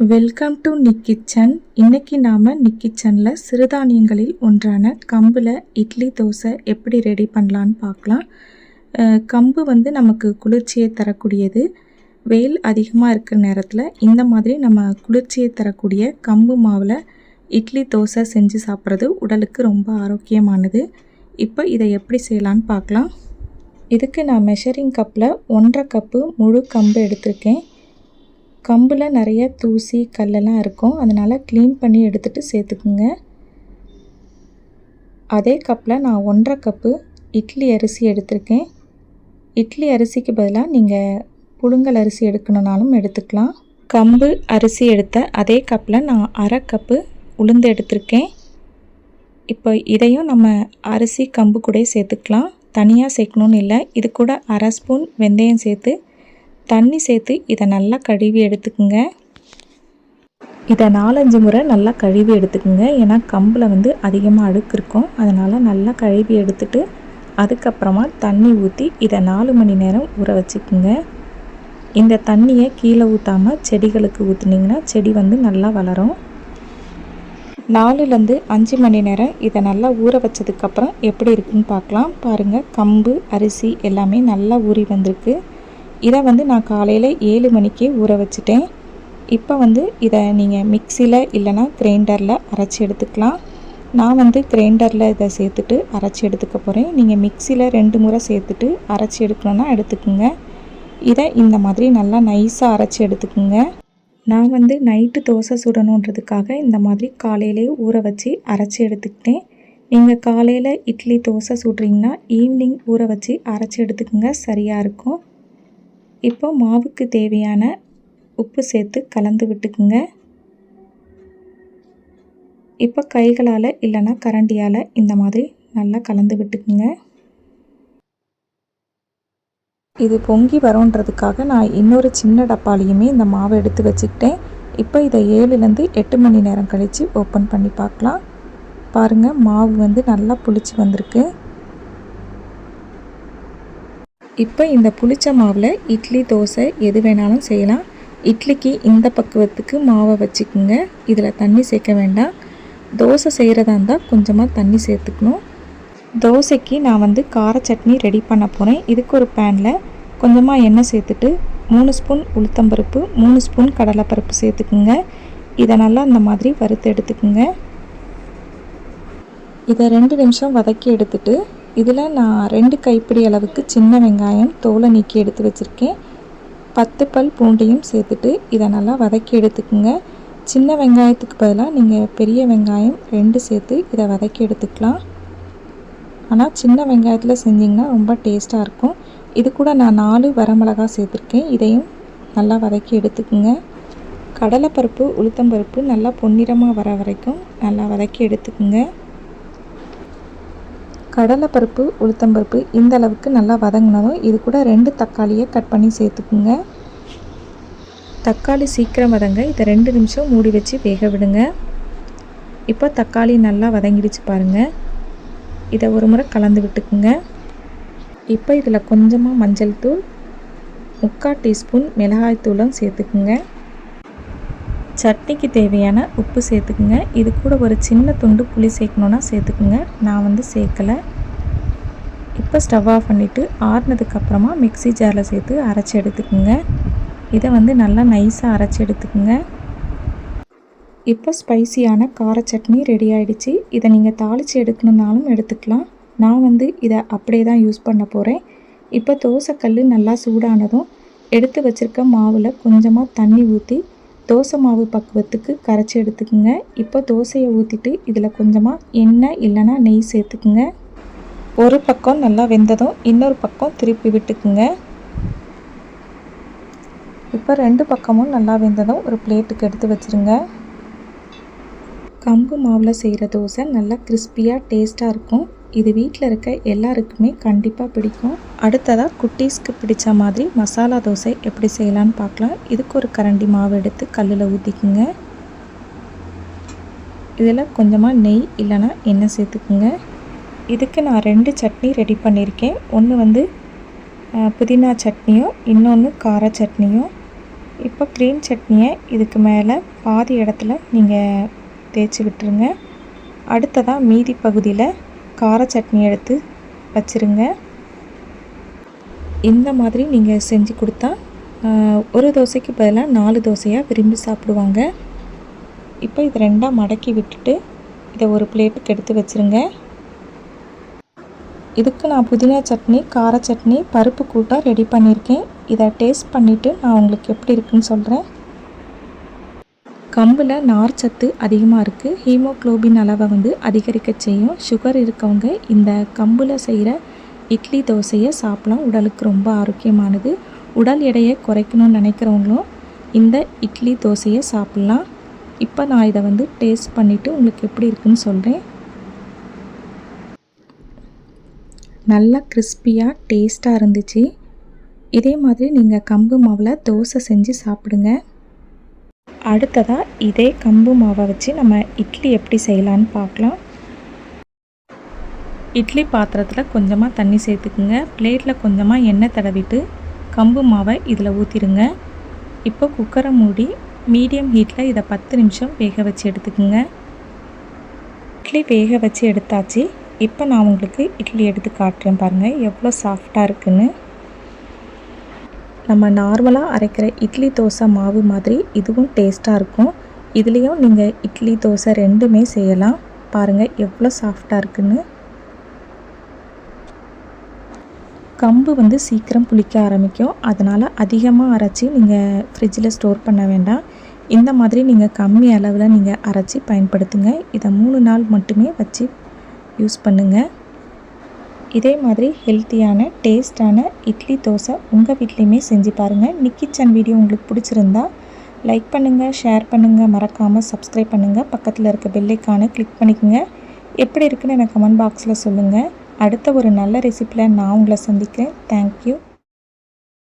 Welcome to Nick kitchen இன்னைக்கு நாம் நிக் கிச்சனில் சிறுதானியங்களில் ஒன்றான கம்பில் இட்லி தோசை எப்படி ரெடி பண்ணலான்னு பார்க்கலாம். கம்பு வந்து நமக்கு குளிர்ச்சியை தரக்கூடியது. வெயில் அதிகமாக இருக்கிற நேரத்தில் இந்த மாதிரி நம்ம குளிர்ச்சியை தரக்கூடிய கம்பு மாவில் இட்லி தோசை செஞ்சு சாப்பிட்றது உடலுக்கு ரொம்ப ஆரோக்கியமானது. இப்போ இதை எப்படி செய்யலான்னு பார்க்கலாம். இதுக்கு நான் மெஷரிங் கப்பில் ஒன்றரை கப்பு முழு கம்பு எடுத்திருக்கேன். கம்பில் நிறைய தூசி கல்லெல்லாம் இருக்கும். அதனால் க்ளீன் பண்ணி எடுத்துகிட்டு சேர்த்துக்குங்க அதே கப்பில் நான் ஒன்றரை கப்பு இட்லி அரிசி எடுத்திருக்கேன். இட்லி அரிசிக்கு பதிலாக நீங்கள் புழுங்கல் அரிசி எடுக்கணுனாலும் எடுத்துக்கலாம். கம்பு அரிசி எடுத்த அதே கப்பில் நான் அரை கப்பு உளுந்து எடுத்திருக்கேன். இப்போ இதையும் நம்ம அரிசி கம்பு கூட சேர்த்துக்கலாம் தனியாக சேர்க்கணுன்னு இல்லை. இது கூட அரை ஸ்பூன் வெந்தயம் சேர்த்து தண்ணி சேர்த்து இதை நல்லா கழுவி எடுத்துக்குங்க. இதை நாலஞ்சு முறை நல்லா கழுவி எடுத்துக்குங்க. ஏன்னா கம்பில் வந்து அதிகமாக அழுக்கு இருக்கும். அதனால் நல்லா கழுவி எடுத்துட்டு அதுக்கப்புறமா தண்ணி ஊற்றி இதை நாலு மணி நேரம் ஊற வச்சுக்குங்க. இந்த தண்ணியை கீழே ஊற்றாமல் செடிகளுக்கு ஊற்றுனிங்கன்னா செடி வந்து நல்லா வளரும். நாலுலேருந்து அஞ்சு மணி நேரம் இதை நல்லா ஊற வச்சதுக்கப்புறம் எப்படி இருக்குன்னு பார்க்கலாம். பாருங்கள் கம்பு அரிசி எல்லாமே நல்லா ஊறி வந்திருக்கு. இதை வந்து நான் காலையில் ஏழு மணிக்கே ஊற வச்சுட்டேன். இப்போ வந்து இதை நீங்கள் மிக்சியில் இல்லைன்னா கிரைண்டரில் அரைச்சி எடுத்துக்கலாம். நான் வந்து கிரைண்டரில் இதை சேர்த்துட்டு அரைச்சி எடுத்துக்க போகிறேன் நீங்கள் மிக்சியில் ரெண்டு முறை சேர்த்துட்டு அரைச்சி எடுக்கணுன்னா எடுத்துக்கோங்க. இதை இந்த மாதிரி நல்லா நைஸாக அரைச்சி எடுத்துக்கோங்க. நான் வந்து நைட்டு தோசை சுடணுன்றதுக்காக இந்த மாதிரி காலையிலே ஊற வச்சு அரைச்சி எடுத்துக்கிட்டேன். நீங்கள் காலையில் இட்லி தோசை சுடுறீங்கன்னா ஈவினிங் ஊற வச்சு அரைச்சி எடுத்துக்கோங்க. சரியாக இருக்கும். இப்போ மாவுக்கு தேவையான உப்பு சேர்த்து கலந்து விட்டுக்குங்க. இப்போ கைகளால் இல்லைன்னா கரண்டியால் இந்த மாதிரி நல்லா கலந்து விட்டுக்குங்க. இது பொங்கி வரும்ன்றதுக்காக நான் இன்னொரு சின்ன டப்பாலையுமே இந்த மாவை எடுத்து வச்சுக்கிட்டேன். இப்போ இதை ஏழுலேருந்து எட்டு மணி நேரம் கழித்து ஓப்பன் பண்ணி பார்க்கலாம். பாருங்கள் மாவு வந்து நல்லா புளிச்சு வந்திருக்கு. இப்போ இந்த புளிச்ச மாவில் இட்லி தோசை எது வேணாலும் செய்யலாம். இட்லிக்கு இந்த பக்குவத்துக்கு மாவை வச்சுக்குங்க. இதில் தண்ணி சேர்க்க வேண்டாம். தோசை செய்கிறதா இருந்தால் கொஞ்சமாக தண்ணி சேர்த்துக்கணும். தோசைக்கு நான் வந்து கார சட்னி ரெடி பண்ண போகிறேன் இதுக்கு ஒரு பேனில் கொஞ்சமாக எண்ணெய் சேர்த்துட்டு மூணு ஸ்பூன் உளுத்தம்பருப்பு மூணு ஸ்பூன் கடலைப்பருப்பு சேர்த்துக்குங்க. இதை நல்லா இந்த மாதிரி வறுத்து எடுத்துக்குங்க. இதை ரெண்டு நிமிஷம் வதக்கி எடுத்துட்டு இதில் நான் ரெண்டு கைப்பிடி அளவுக்கு சின்ன வெங்காயம் தோலை நீக்கி எடுத்து வச்சுருக்கேன். பத்து பல் பூண்டையும் சேர்த்துட்டு இதை நல்லா வதக்கி எடுத்துக்குங்க. சின்ன வெங்காயத்துக்கு பதிலாக நீங்கள் பெரிய வெங்காயம் ரெண்டு சேர்த்து இதை வதக்கி எடுத்துக்கலாம். ஆனால் சின்ன வெங்காயத்தில் செஞ்சிங்கன்னா ரொம்ப டேஸ்ட்டாக இருக்கும். இது கூட நான் நாலு வரமிளகா சேர்த்துருக்கேன். இதையும் நல்லா வதக்கி எடுத்துக்குங்க. கடலைப்பருப்பு உளுத்தம்பருப்பு நல்லா பொன்னிறமாக வர வரைக்கும் நல்லா வதக்கி எடுத்துக்குங்க. கடலைப்பருப்பு உளுத்தம்பருப்பு இந்த அளவுக்கு நல்லா வதங்கினதும் இது கூட ரெண்டு தக்காளியை கட் பண்ணி சேர்த்துக்குங்க. தக்காளி சீக்கிரம் வதங்க இதை ரெண்டு நிமிஷம் மூடி வச்சு வேக விடுங்க. இப்போ தக்காளி நல்லா வதங்கிடுச்சு பாருங்கள் இதை ஒரு முறை கலந்து விட்டுக்குங்க. இப்போ இதில் கொஞ்சமாக மஞ்சள் தூள் முக்கால் டீஸ்பூன் மிளகாய்த்தூளும் சேர்த்துக்குங்க. சட்னிக்கு தேவையான உப்பு சேர்த்துக்குங்க. இது கூட ஒரு சின்ன துண்டு புளி சேர்க்கணுன்னா சேர்த்துக்குங்க. நான் வந்து சேர்க்கலை. இப்போ ஸ்டவ் ஆஃப் பண்ணிவிட்டு ஆறுனதுக்கப்புறமா மிக்ஸி ஜாரில் சேர்த்து அரைச்சி எடுத்துக்குங்க. இதை வந்து நல்லா நைஸாக அரைச்சி எடுத்துக்குங்க. இப்போ ஸ்பைசியான கார சட்னி ரெடி ஆகிடுச்சு இதை நீங்கள் தாளித்து எடுக்கணுன்னாலும் எடுத்துக்கலாம். நான் வந்து இதை அப்படியே தான் யூஸ் பண்ண போகிறேன் இப்போ தோசைக்கல் நல்லா சூடானதும் எடுத்து வச்சுருக்க மாவில் கொஞ்சமாக தண்ணி ஊற்றி தோசை மாவு பக்குவத்துக்கு கரைச்சி எடுத்துக்குங்க. இப்போ தோசையை ஊற்றிட்டு இதில் கொஞ்சமாக எண்ணெய் இல்லைன்னா நெய் சேர்த்துக்குங்க. ஒரு பக்கம் நல்லா வெந்ததும் இன்னொரு பக்கம் திருப்பி விட்டுக்குங்க. இப்போ ரெண்டு பக்கமும் நல்லா வெந்ததும் ஒரு பிளேட்டுக்கு எடுத்து வச்சுருங்க. கம்பு மாவில் செய்கிற தோசை நல்லா கிறிஸ்பியாக டேஸ்ட்டாக இருக்கும். இது வீட்டில் இருக்க எல்லாருக்குமே கண்டிப்பாக பிடிக்கும். அடுத்ததாக குட்டீஸ்க்கு பிடிச்ச மாதிரி மசாலா தோசை எப்படி செய்யலான்னு பார்க்கலாம். இதுக்கு ஒரு கரண்டி மாவு எடுத்து கல்லில் ஊற்றிக்குங்க இதில் கொஞ்சமாக நெய் இல்லைன்னா எண்ணெய் சேர்த்துக்குங்க. இதுக்கு நான் ரெண்டு சட்னி ரெடி பண்ணியிருக்கேன். ஒன்று வந்து புதினா சட்னியும் இன்னொன்று கார சட்னியும். இப்போ க்ரீன் சட்னியை இதுக்கு மேலே பாதி இடத்துல நீங்கள் தேய்ச்சி விட்டுருங்க. அடுத்ததாக மீதி பகுதியில் கார சட்னி எடுத்து வச்சுருங்க. இந்த மாதிரி நீங்கள் செஞ்சு கொடுத்தா ஒரு தோசைக்கு பதிலாக நாலு தோசையாக விரும்பி சாப்பிடுவாங்க. இப்போ இது ரெண்டாக மடக்கி விட்டுட்டு இதை ஒரு பிளேட்டுக்கு எடுத்து வச்சுருங்க. இதுக்கு நான் புதினா சட்னி கார சட்னி பருப்பு கூட்டம் ரெடி பண்ணியிருக்கேன். இதை டேஸ்ட் பண்ணிவிட்டு நான் உங்களுக்கு எப்படி இருக்குன்னு சொல்கிறேன் கம்பில் நார் சத்து அதிகமாக இருக்குது ஹீமோக்ளோபின் அளவை வந்து அதிகரிக்க செய்யும். சுகர் இருக்கவங்க இந்த கம்பில் செய்கிற இட்லி தோசையை சாப்பிடலாம். உடலுக்கு ரொம்ப ஆரோக்கியமானது. உடல் எடையை குறைக்கணும்னு நினைக்கிறவங்களும் இந்த இட்லி தோசையை சாப்பிட்லாம். இப்போ நான் இதை வந்து டேஸ்ட் பண்ணிவிட்டு உங்களுக்கு எப்படி இருக்குன்னு சொல்கிறேன் நல்லா கிறிஸ்பியாக டேஸ்ட்டாக இருந்துச்சு. இதே மாதிரி நீங்கள் கம்பு மாவில் தோசை செஞ்சு சாப்பிடுங்க. அடுத்ததாக இதே கம்பு மாவை வச்சு நம்ம இட்லி எப்படி செய்யலான்னு பார்க்கலாம். இட்லி பாத்திரத்தில் கொஞ்சமாக தண்ணி சேர்த்துக்குங்க. பிளேட்டில் கொஞ்சமாக எண்ணெய் தடவிட்டு கம்பு மாவை இதில் ஊற்றிடுங்க இப்போ குக்கரை மூடி மீடியம் ஹீட்டில் இதை பத்து நிமிஷம் வேக வச்சு எடுத்துக்குங்க. இட்லி வேக வச்சு எடுத்தாச்சு. இப்போ நான் உங்களுக்கு இட்லி எடுத்து காட்டுறேன் பாருங்கள் எவ்வளோ சாஃப்டாக இருக்குன்னு. நம்ம நார்மலாக அரைக்கிற இட்லி தோசை மாவு மாதிரி இதுவும் டேஸ்ட்டாக இருக்கும். இதுலேயும் நீங்கள் இட்லி தோசை ரெண்டுமே செய்யலாம். பாருங்கள் எவ்வளோ சாஃப்டாக இருக்குன்னு. கம்பு வந்து சீக்கிரம் புளிக்க ஆரம்பிக்கும். அதனால் அதிகமாக அரைச்சி நீங்கள் ஃப்ரிட்ஜில் ஸ்டோர் பண்ண வேண்டாம். இந்த மாதிரி நீங்கள் கம்மி அளவில் நீங்கள் அரைச்சி பயன்படுத்துங்க. இதை மூணு நாள் மட்டுமே வச்சு யூஸ் பண்ணுங்கள் இதே மாதிரி ஹெல்த்தியான டேஸ்டான இட்லி தோசை உங்கள் வீட்லேயுமே செஞ்சு பாருங்கள் நிக்கிச்சன் வீடியோ உங்களுக்கு பிடிச்சிருந்தா லைக் பண்ணுங்கள் ஷேர் பண்ணுங்கள் மறக்காமல் சப்ஸ்கிரைப் பண்ணுங்கள் பக்கத்தில் இருக்க பெல்லைக்கான கிளிக் பண்ணிக்கோங்க. எப்படி இருக்குன்னு எனக்கு கமெண்ட் பாக்ஸில் சொல்லுங்கள் அடுத்த ஒரு நல்ல ரெசிப்பியில் நான் உங்களை சந்திக்கிறேன். தேங்க்யூ